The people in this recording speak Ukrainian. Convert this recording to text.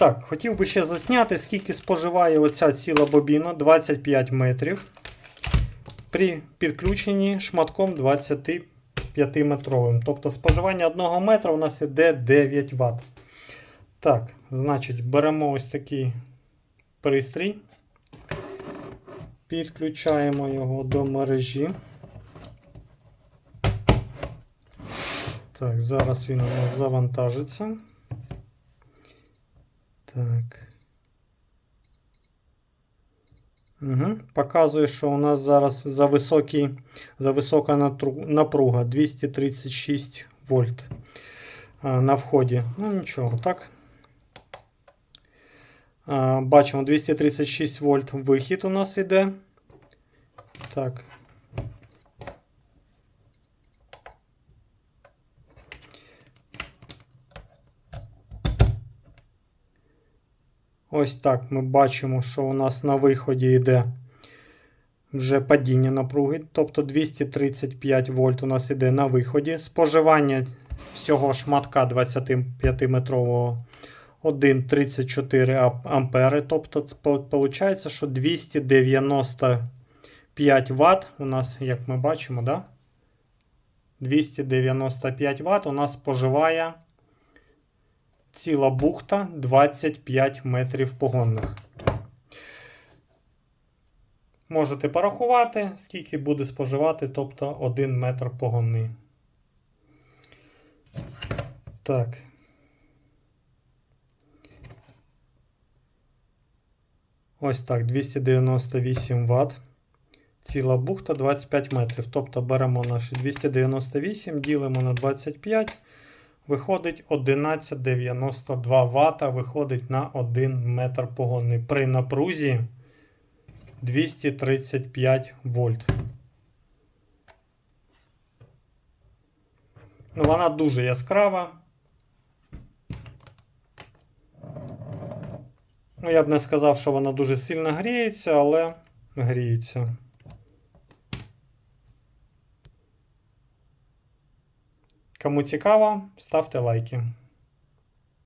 Так, хотів би ще засняти, скільки споживає оця ціла бобіна 25 метрів при підключенні шматком 25-метровим. Тобто споживання 1 метра у нас іде 9 Вт. Так, значить, беремо ось такий пристрій, підключаємо його до мережі. Так, зараз він у нас завантажиться. Так. Угу. Показує, що у нас зараз за, високий, за висока напруга 236 вольт на вході. Ну нічого, так. Бачимо 236 вольт вихід у нас іде. Так. Ось так ми бачимо, що у нас на виході йде вже падіння напруги. Тобто 235 вольт у нас йде на виході. Споживання всього шматка 25-метрового 1,34 ап- ампери. Тобто виходить, що 295 Вт у нас, як ми бачимо, да? 295 Вт у нас споживає ціла бухта 25 метрів погонних. Можете порахувати, скільки буде споживати, тобто 1 метр погонний. Так. Ось так, 298 Вт. Ціла бухта 25 метрів. Тобто беремо наші 298, ділимо на 25. Виходить 1192 Вт, виходить на 1 метр погонний. При напрузі 235 вольт. Ну, вона дуже яскрава. Ну, я б не сказав, що вона дуже сильно гріється, але гріється. Кому цікаво, ставте лайки.